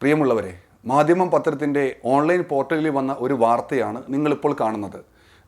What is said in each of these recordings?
പ്രിയമുള്ളവരെ മാധ്യമം പത്രത്തിന്റെ ഓൺലൈൻ പോർട്ടലിൽ വന്ന ഒരു വാർത്തയാണ് നിങ്ങളിപ്പോൾ കാണുന്നത്.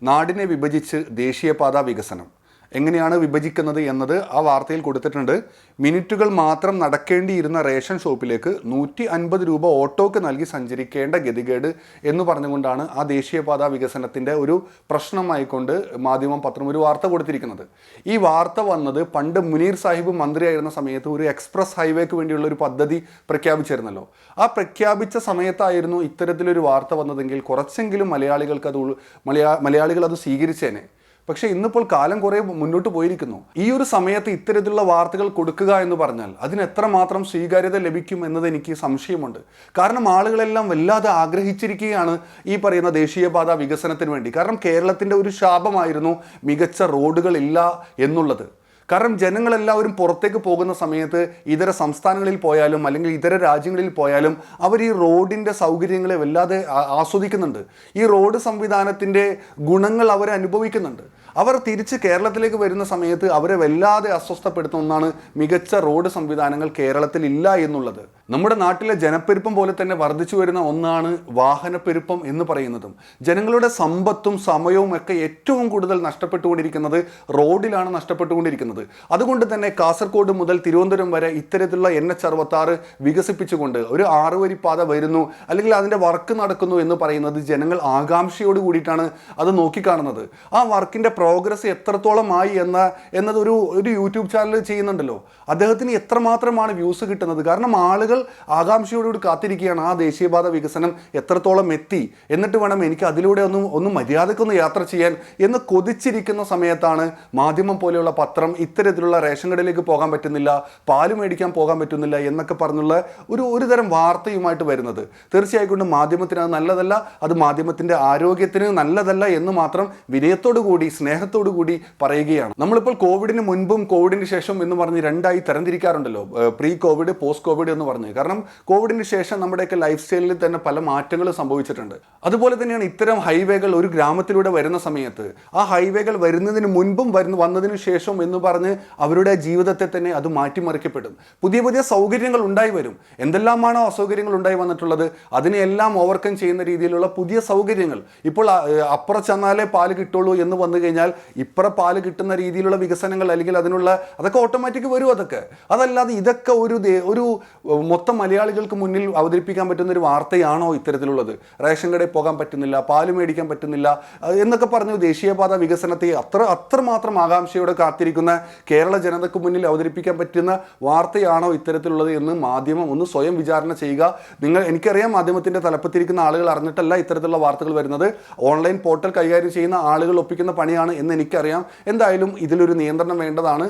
നാടിനെ വിഭജിച്ച് ദേശീയപാത വികസനം. എങ്ങനെയാണ് വിഭജിക്കുന്നത് എന്നത് ആ വാർത്തയിൽ കൊടുത്തിട്ടുണ്ട്. മിനിറ്റുകൾ മാത്രം നടക്കേണ്ടിയിരുന്ന റേഷൻ ഷോപ്പിലേക്ക് നൂറ്റി അൻപത് രൂപ ഓട്ടോക്ക് നൽകി സഞ്ചരിക്കേണ്ട ഗതികേട് എന്ന് പറഞ്ഞുകൊണ്ടാണ് ആ ദേശീയപാത വികസനത്തിന്റെ ഒരു പ്രശ്നമായിക്കൊണ്ട് മാധ്യമം പത്രം ഒരു വാർത്ത കൊടുത്തിരിക്കുന്നത്. ഈ വാർത്ത വന്നത് പണ്ട് മുനീർ സാഹിബ് മന്ത്രിയായിരുന്ന സമയത്ത് ഒരു എക്സ്പ്രസ് ഹൈവേക്ക് വേണ്ടിയുള്ള ഒരു പദ്ധതി പ്രഖ്യാപിച്ചിരുന്നല്ലോ. ആ പ്രഖ്യാപിച്ച സമയത്തായിരുന്നു ഇത്തരത്തിലൊരു വാർത്ത വന്നതെങ്കിൽ കുറച്ചെങ്കിലും മലയാളികൾക്ക് അത് മലയാ മലയാളികൾ അത് സ്വീകരിച്ചേനെ. പക്ഷേ ഇന്നിപ്പോൾ കാലം കുറേ മുന്നോട്ട് പോയിരിക്കുന്നു. ഈ ഒരു സമയത്ത് ഇത്തരത്തിലുള്ള വാർത്തകൾ കൊടുക്കുക എന്ന് പറഞ്ഞാൽ അതിന് എത്രമാത്രം സ്വീകാര്യത ലഭിക്കും എന്നത് എനിക്ക് സംശയമുണ്ട്. കാരണം ആളുകളെല്ലാം വല്ലാതെ ആഗ്രഹിച്ചിരിക്കുകയാണ് ഈ പറയുന്ന ദേശീയപാത വികസനത്തിന് വേണ്ടി. കാരണം കേരളത്തിന്റെ ഒരു ശാപമായിരുന്നു മികച്ച റോഡുകളില്ല എന്നുള്ളത്. കാരണം ജനങ്ങളെല്ലാവരും പുറത്തേക്ക് പോകുന്ന സമയത്ത് ഇതര സംസ്ഥാനങ്ങളിൽ പോയാലും അല്ലെങ്കിൽ ഇതര രാജ്യങ്ങളിൽ പോയാലും അവർ ഈ റോഡിന്റെ സൗകര്യങ്ങളെ വല്ലാതെ ആസ്വദിക്കുന്നുണ്ട്. ഈ റോഡ് സംവിധാനത്തിന്റെ ഗുണങ്ങൾ അവർ അനുഭവിക്കുന്നുണ്ട്. അവർ തിരിച്ച് കേരളത്തിലേക്ക് വരുന്ന സമയത്ത് അവരെ വല്ലാതെ അസ്വസ്ഥപ്പെടുത്തുന്ന ഒന്നാണ് മികച്ച റോഡ് സംവിധാനങ്ങൾ കേരളത്തിൽ ഇല്ല എന്നുള്ളത്. നമ്മുടെ നാട്ടിലെ ജനപ്പെരുപ്പം പോലെ തന്നെ വർദ്ധിച്ചു വരുന്ന ഒന്നാണ് വാഹനപ്പെരുപ്പം എന്ന് പറയുന്നതും. ജനങ്ങളുടെ സമ്പത്തും സമയവും ഒക്കെ ഏറ്റവും കൂടുതൽ നഷ്ടപ്പെട്ടുകൊണ്ടിരിക്കുന്നത് റോഡിലാണ് നഷ്ടപ്പെട്ടുകൊണ്ടിരിക്കുന്നത്. അതുകൊണ്ട് തന്നെ കാസർഗോഡ് മുതൽ തിരുവനന്തപുരം വരെ ഇത്തരത്തിലുള്ള എൻ എച്ച് അറുപത്താറ് വികസിപ്പിച്ചുകൊണ്ട് ഒരു ആറുവരി പാത വരുന്നു അല്ലെങ്കിൽ അതിന്റെ വർക്ക് നടക്കുന്നു എന്ന് പറയുന്നത് ജനങ്ങൾ ആകാംക്ഷയോട് കൂടിയിട്ടാണ് അത് നോക്കിക്കാണുന്നത്. ആ വർക്കിന്റെ പ്രോഗ്രസ് എത്രത്തോളമായി എന്ന എന്നത് ഒരു ഒരു യൂട്യൂബ് ചാനൽ ചെയ്യുന്നുണ്ടല്ലോ. അദ്ദേഹത്തിന് എത്രമാത്രമാണ് വ്യൂസ് കിട്ടുന്നത്? കാരണം ആളുകൾ ആകാംക്ഷയോടുകൂടി കാത്തിരിക്കുകയാണ് ആ ദേശീയപാത വികസനം എത്രത്തോളം എത്തി എന്നിട്ട് വേണം എനിക്ക് അതിലൂടെ ഒന്നും ഒന്ന് മര്യാദക്കൊന്ന് യാത്ര ചെയ്യാൻ എന്ന് കൊതിച്ചിരിക്കുന്ന സമയത്താണ് മാധ്യമം പോലെയുള്ള പത്രം ഇത്തരത്തിലുള്ള റേഷൻ കടയിലേക്ക് പോകാൻ പറ്റുന്നില്ല പാൽ മേടിക്കാൻ പോകാൻ പറ്റുന്നില്ല എന്നൊക്കെ പറഞ്ഞുള്ള ഒരു ഒരു തരം വാർത്തയുമായിട്ട് വരുന്നത്. തീർച്ചയായിക്കൊണ്ട് മാധ്യമത്തിന് അത് നല്ലതല്ല അത് മാധ്യമത്തിന്റെ ആരോഗ്യത്തിന് നല്ലതല്ല എന്ന് മാത്രം വിനയത്തോടു കൂടി സ്നേഹത്തോടു കൂടി പറയുകയാണ്. നമ്മളിപ്പോൾ കോവിഡിന് മുൻപും കോവിഡിന് ശേഷം എന്ന് പറഞ്ഞ് രണ്ടായി തരംതിരിക്കാറുണ്ടല്ലോ പ്രീ കോവിഡ് പോസ്റ്റ് കോവിഡ് എന്ന് പറഞ്ഞ്. കാരണം കോവിഡിന് ശേഷം നമ്മുടെയൊക്കെ ലൈഫ് സ്റ്റൈലിൽ തന്നെ പല മാറ്റങ്ങൾ സംഭവിച്ചിട്ടുണ്ട്. അതുപോലെ തന്നെയാണ് ഇത്തരം ഹൈവേകൾ ഒരു ഗ്രാമത്തിലൂടെ വരുന്ന സമയത്ത് ആ ഹൈവേകൾ വരുന്നതിന് മുൻപും വരുന്ന വന്നതിന് ശേഷം എന്ന് പറഞ്ഞ് അവരുടെ ജീവിതത്തെ തന്നെ അത് മാറ്റിമറിക്കപ്പെടും. പുതിയ പുതിയ സൗകര്യങ്ങൾ ഉണ്ടായി വരും. എന്തെല്ലാമാണോ അസൗകര്യങ്ങൾ ഉണ്ടായി വന്നിട്ടുള്ളത് അതിനെല്ലാം ഓവർകം ചെയ്യുന്ന രീതിയിലുള്ള പുതിയ സൗകര്യങ്ങൾ. ഇപ്പോൾ അപ്പുറ ചെന്നാലേ പാൽ കിട്ടുള്ളൂ എന്ന് വന്നു കഴിഞ്ഞാൽ ഇപ്പുറ പാൽ കിട്ടുന്ന രീതിയിലുള്ള വികസനങ്ങൾ അല്ലെങ്കിൽ അതിനുള്ള അതൊക്കെ ഓട്ടോമാറ്റിക് വരും അതൊക്കെ. അതല്ലാതെ ഇതൊക്കെ ഒരു ഒരു മൊത്തം മലയാളികൾക്ക് മുന്നിൽ അവതരിപ്പിക്കാൻ പറ്റുന്ന ഒരു വാർത്തയാണോ ഇത്തരത്തിലുള്ളത്? റേഷൻ കടയിൽ പോകാൻ പറ്റുന്നില്ല പാൽ മേടിക്കാൻ പറ്റുന്നില്ല എന്നൊക്കെ പറഞ്ഞു ദേശീയപാത വികസനത്തെ അത്ര അത്രമാത്രം ആകാംക്ഷയോടെ കാത്തിരിക്കുന്ന കേരള ജനതയ്ക്ക് മുന്നിൽ അവതരിപ്പിക്കാൻ പറ്റുന്ന വാർത്തയാണോ ഇത്തരത്തിലുള്ളത് എന്ന് മാധ്യമം ഒന്ന് സ്വയം വിചാരണ ചെയ്യുക. നിങ്ങൾ എനിക്കറിയാം മാധ്യമത്തിന്റെ തലപ്പത്തിരിക്കുന്ന ആളുകൾ അറിഞ്ഞിട്ടല്ല ഇത്തരത്തിലുള്ള വാർത്തകൾ വരുന്നത്. ഓൺലൈൻ പോർട്ടൽ കൈകാര്യം ചെയ്യുന്ന ആളുകൾ ഒപ്പിക്കുന്ന പണിയാണ് എന്ന് എനിക്കറിയാം. എന്തായാലും ഇതിലൊരു നിയന്ത്രണം വേണ്ടതാണ്.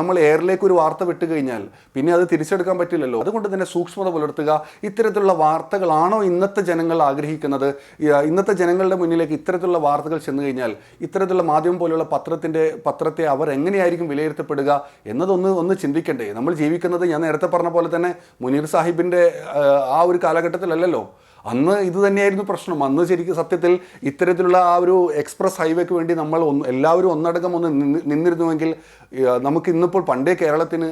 നമ്മൾ എയറിലേക്ക് ഒരു വാർത്ത വിട്ട് കഴിഞ്ഞാൽ പിന്നെ അത് തിരിച്ചെടുക്കാൻ പറ്റില്ലല്ലോ. അതുകൊണ്ട് തന്നെ സൂക്ഷ്മത പുലർത്തുക. ഇത്തരത്തിലുള്ള വാർത്തകളാണോ ഇന്നത്തെ ജനങ്ങൾ ആഗ്രഹിക്കുന്നത്? ഇന്നത്തെ ജനങ്ങളുടെ മുന്നിലേക്ക് ഇത്തരത്തിലുള്ള വാർത്തകൾ ചെന്ന് കഴിഞ്ഞാൽ ഇത്തരത്തിലുള്ള മാധ്യമം പോലെയുള്ള പത്രത്തിന്റെ പത്രത്തെ അവർ എങ്ങനെയായിരിക്കും വിലയിരുത്തപ്പെടുക എന്നതൊന്ന് ഒന്ന് ചിന്തിക്കണ്ടേ? നമ്മൾ ജീവിക്കുന്നത് ഞാൻ നേരത്തെ പറഞ്ഞ പോലെ തന്നെ മുനീർ സാഹിബിന്റെ ആ ഒരു കാലഘട്ടത്തിലല്ലല്ലോ. അന്ന് ഇത് തന്നെയായിരുന്നു പ്രശ്നം. അന്ന് ശരിക്കും സത്യത്തിൽ ഇത്തരത്തിലുള്ള ആ ഒരു എക്സ്പ്രസ് ഹൈവേക്ക് വേണ്ടി നമ്മൾ ഒന്ന് എല്ലാവരും ഒന്നടങ്കം ഒന്ന് നിന്നിരുന്നുവെങ്കിൽ നമുക്ക് ഇന്നിപ്പോൾ പണ്ടേ കേരളത്തിന്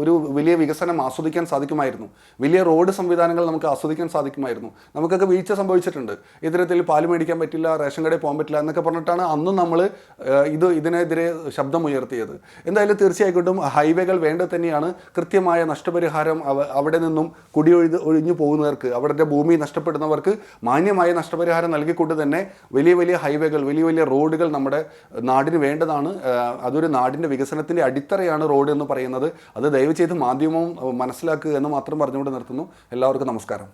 ഒരു വലിയ വികസനം ആസ്വദിക്കാൻ സാധിക്കുമായിരുന്നു. വലിയ റോഡ് സംവിധാനങ്ങൾ നമുക്ക് ആസ്വദിക്കാൻ സാധിക്കുമായിരുന്നു. നമുക്കൊക്കെ വീഴ്ച സംഭവിച്ചിട്ടുണ്ട്. ഇത്തരത്തിൽ പാൽ മേടിക്കാൻ പറ്റില്ല റേഷൻ കടയിൽ പോകാൻ പറ്റില്ല എന്നൊക്കെ പറഞ്ഞിട്ടാണ് അന്നും നമ്മൾ ഇത് ഇതിനെതിരെ ശബ്ദമുയർത്തിയത്. എന്തായാലും തീർച്ചയായിട്ടും ഹൈവേകൾ വേണ്ട തന്നെയാണ്. കൃത്യമായ നഷ്ടപരിഹാരം അവിടെ നിന്നും കുടിയൊഴി ഒഴിഞ്ഞു പോകുന്നവർക്ക് അവരുടെ ഭൂമി നഷ്ടപ്പെടുന്നവർക്ക് മാന്യമായ നഷ്ടപരിഹാരം നൽകിക്കൊണ്ട് തന്നെ വലിയ വലിയ ഹൈവേകൾ വലിയ വലിയ റോഡുകൾ നമ്മുടെ നാടിന് വേണ്ടതാണ്. അതൊരു നാടിന്റെ വികസനത്തിന്റെ അടിത്തറയാണ് റോഡ് എന്ന് പറയുന്നത്. അത് ദയവ് ചെയ്ത് മാധ്യമവും മനസ്സിലാക്കുക എന്ന് മാത്രം പറഞ്ഞുകൊണ്ട് നിർത്തുന്നു. എല്ലാവർക്കും നമസ്കാരം.